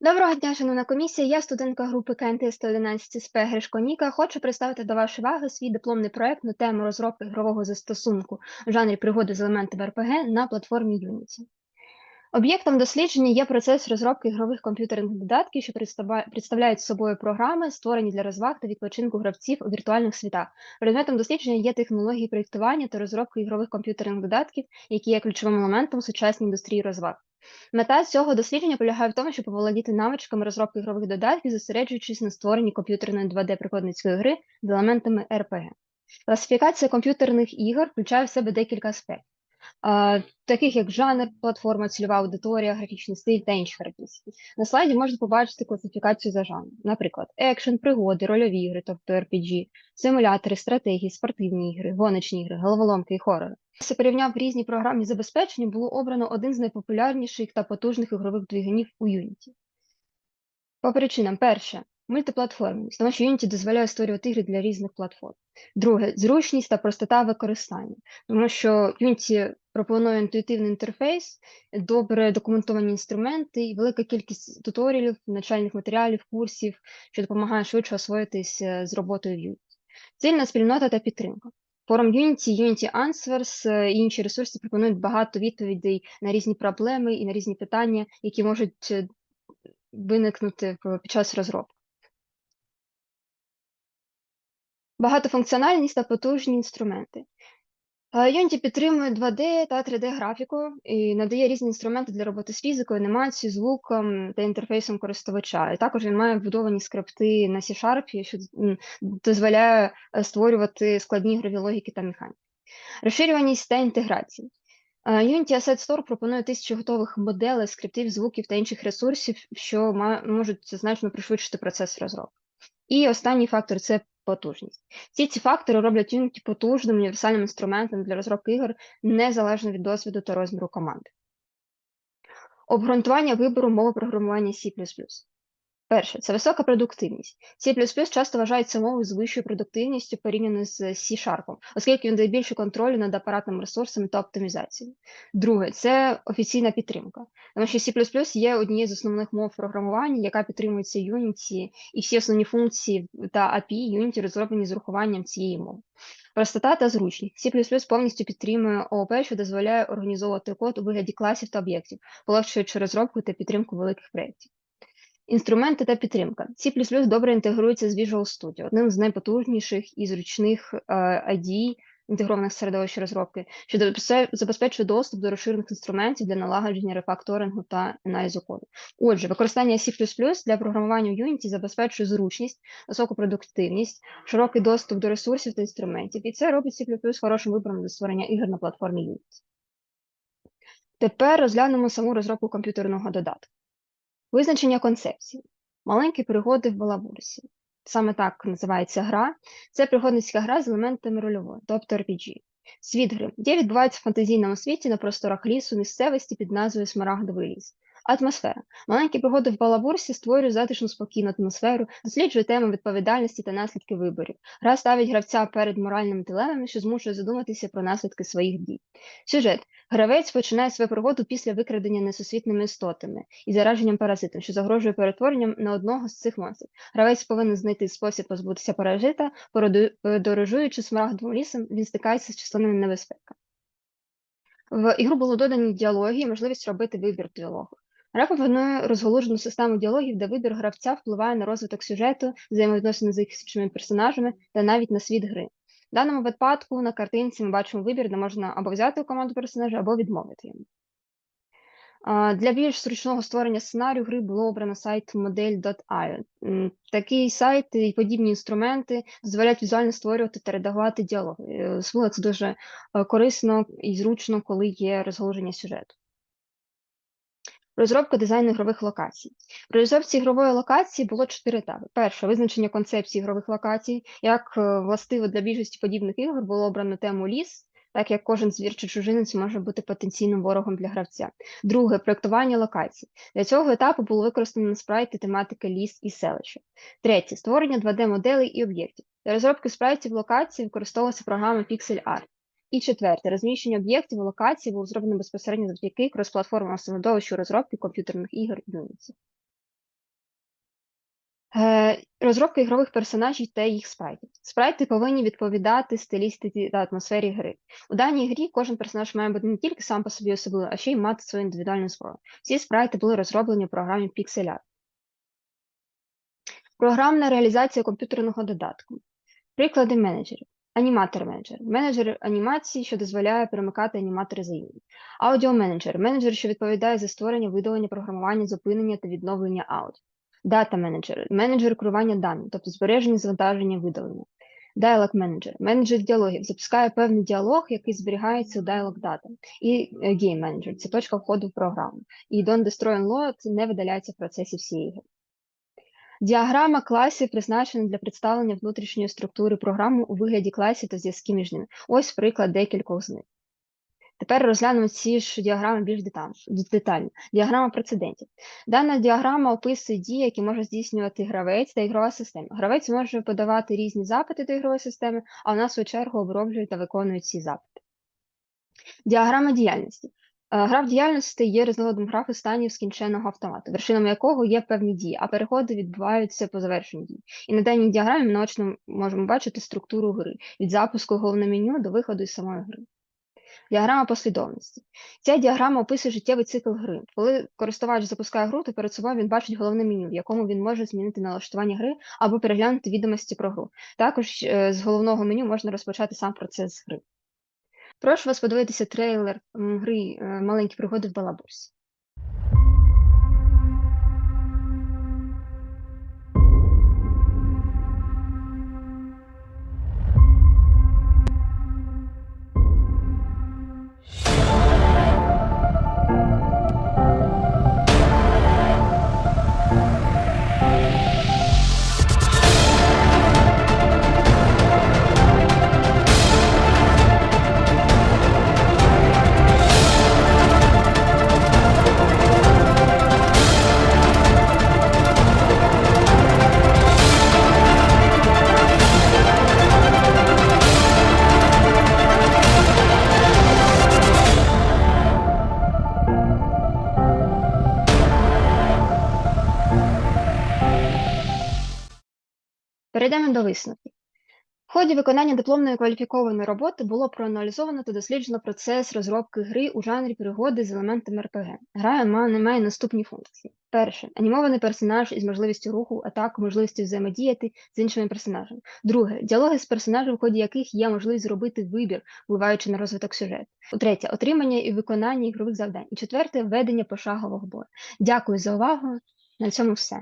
Доброго дня, шановна комісія. Я студентка групи КНТ 111 СП Гришко Ніка. Хочу представити до вашої уваги свій дипломний проект на тему розробки ігрового застосунку в жанрі пригоди з елементами РПГ на платформі Unity. Об'єктом дослідження є процес розробки ігрових комп'ютерних додатків, що представляють собою програми, створені для розваг та відпочинку гравців у віртуальних світах. Предметом дослідження є технології проєктування та розробки ігрових комп'ютерних додатків, які є ключовим елементом сучасній індустрії розваг. Мета цього дослідження полягає в тому, щоб оволодіти навичками розробки ігрових додатків, зосереджуючись на створенні комп'ютерної 2D-пригодницької гри з елементами RPG. Класифікація комп'ютерних ігор включає в себе декілька аспектів, таких як жанр, платформа, цільова аудиторія, графічний стиль та інші характеристики. На слайді можна побачити класифікацію за жанром, наприклад, екшен, пригоди, рольові ігри, тобто RPG, симулятори, стратегії, спортивні ігри, гоночні ігри, головоломки і хорори. Се порівняв різні програмні забезпечення, було обрано один з найпопулярніших та потужних ігрових двигунів у Unity. По причинам: перше мультиплатформність, тому що Unity дозволяє створювати ігри для різних платформ. Друге зручність та простота використання, тому що Unity пропонує інтуїтивний інтерфейс, добре документовані інструменти і велика кількість туторіалів, навчальних матеріалів, курсів, що допомагає швидше освоїтись е, з роботою в Unity. Цільна спільнота та підтримка. Форум Unity, Unity Answers е, і інші ресурси пропонують багато відповідей на різні проблеми і на різні питання, які можуть е, виникнути під час розробки. Багатофункціональність та потужні інструменти. Е, Unity підтримує 2D та 3D графіку і надає різні інструменти для роботи з фізикою, анімацією, звуком та інтерфейсом користувача. І також він має вбудовані скрипти на C-Sharp, що дозволяє е, створювати складні ігрові логіки та механіки. Розширюваність та інтеграція. Е, Unity Asset Store пропонує тисячі готових моделей, скриптів, звуків та інших ресурсів, що ма- можуть значно пришвидшити процес розробки. І останній фактор це потужність. Всі ці фактори роблять Unity потужним універсальним інструментом для розробки ігор незалежно від досвіду та розміру команди. Обґрунтування вибору мови програмування C++. Перше, це висока продуктивність. C++ часто вважається мовою з вищою продуктивністю порівняно з C-Sharp, оскільки він дає більше контролю над апаратними ресурсами та оптимізацією. Друге, це офіційна підтримка, тому що C++ є однією з основних мов програмування, яка підтримується Unity, і всі основні функції та API Unity розроблені з урахуванням цієї мови. Простота та зручність. C++ повністю підтримує ООП, що дозволяє організовувати код у вигляді класів та об'єктів, полегшуючи розробку та підтримку великих проєктів. Інструменти та підтримка. C++ добре інтегрується з Visual Studio, одним з найпотужніших і зручних е, IDE, інтегрованих середовищ розробки, що забезпечує доступ до розширених інструментів для налагодження рефакторингу та аналізу коду. Отже, використання C++ для програмування в Unity забезпечує зручність, високу продуктивність, широкий доступ до ресурсів та інструментів, і це робить C++ хорошим вибором для створення ігор на платформі Unity. Тепер розглянемо саму розробку комп'ютерного додатку. Визначення концепції. Маленькі пригоди в балабурсі. Саме так називається гра. Це пригодницька гра з елементами рольової, тобто RPG. Світ гри. де відбувається в фантазійному світі на просторах лісу, місцевості під назвою Смарагдовий ліс. Атмосфера. Маленькі пригоди в балабурсі створюють затишну спокійну атмосферу, досліджує тему відповідальності та наслідки виборів. Гра ставить гравця перед моральними дилемами, що змушує задуматися про наслідки своїх дій. Сюжет. Гравець починає свою пригоду після викрадення несусвітними істотами і зараженням паразитом, що загрожує перетворенням на одного з цих монстрів. Гравець повинен знайти спосіб позбутися паразита, подорожуючи смарагдовим лісом, він стикається з численними небезпеками. В ігру було додані діалоги і можливість робити вибір діалогу. Гра пропонує розголужену систему діалогів, де вибір гравця впливає на розвиток сюжету, взаємовідносини з іншими персонажами та навіть на світ гри. В даному випадку на картинці ми бачимо вибір, де можна або взяти у команду персонажа, або відмовити йому. Для більш зручного створення сценарію гри було обрано сайт model.io. Такий сайт і подібні інструменти дозволяють візуально створювати та редагувати діалоги. Е, Особливо це дуже е, корисно і зручно, коли є розголоження сюжету. Розробка дизайну ігрових локацій. При розробці ігрової локації було чотири етапи. Перше визначення концепції ігрових локацій. Як е, властиво для більшості подібних ігор було обрано тему ліс, так як кожен звір чи чужинець може бути потенційним ворогом для гравця. Друге проектування локацій. Для цього етапу було використано спрайти тематики ліс і селища. Третє створення 2D-моделей і об'єктів. Для розробки спрайтів локацій використовувалася програма Pixel Art. І четверте, розміщення об'єктів у локації було зроблено безпосередньо завдяки кросплатформеному середовищу розробки комп'ютерних ігор Unity. Е, розробка ігрових персонажів та їх спрайтів. Спрайти повинні відповідати стилістиці та атмосфері гри. У даній грі кожен персонаж має бути не тільки сам по собі особливий, а ще й мати свою індивідуальну зброю. Ці спрайти були розроблені в програмі PixelArt. Програмна реалізація комп'ютерного додатку. Приклади менеджерів. Аніматор менеджер. Анімації, що дозволяє перемикати аніматори за ім'ям. Аудіоменеджер. Менеджер, що відповідає за створення, видалення, програмування, зупинення та відновлення аудіо. Дата менеджер. Керування даними, тобто збереження, завантаження, видалення. Dialog менеджер. Менеджер діалогів. Запускає певний діалог, який зберігається у dialog data. І Game менеджер це точка входу в програму. І Don't Destroy Unload не видаляється в процесі всієї гри. Діаграма класів призначена для представлення внутрішньої структури програми у вигляді класів та зв'язків між ними. Ось приклад декількох з них. Тепер розглянемо ці ж діаграми більш детально. Діаграма прецедентів. Дана діаграма описує дії, які може здійснювати гравець та ігрова система. Гравець може подавати різні запити до ігрової системи, а вона, в свою чергу, оброблює та виконує ці запити. Діаграма діяльності. Гра в діяльності є різновидом графи станів скінченого автомату, вершинами якого є певні дії, а переходи відбуваються по завершенню дій. І на даній діаграмі ми наочно можемо бачити структуру гри від запуску головного меню до виходу із самої гри. Діаграма послідовності. Ця діаграма описує життєвий цикл гри. Коли користувач запускає гру, то перед собою він бачить головне меню, в якому він може змінити налаштування гри або переглянути відомості про гру. Також е, з головного меню можна розпочати сам процес гри. Прошу вас подивитися трейлер гри е, Маленькі пригоди в Балабурсі. Перейдемо до висновків. В ході виконання дипломної кваліфікованої роботи було проаналізовано та досліджено процес розробки гри у жанрі пригоди з елементами РПГ. Гра має, має наступні функції. Перше анімований персонаж із можливістю руху, атак, можливістю взаємодіяти з іншими персонажами. Друге діалоги з персонажем, в ході яких є можливість зробити вибір, впливаючи на розвиток сюжету. Третє отримання і виконання ігрових завдань. І четверте введення пошагового бою. Дякую за увагу. На цьому все.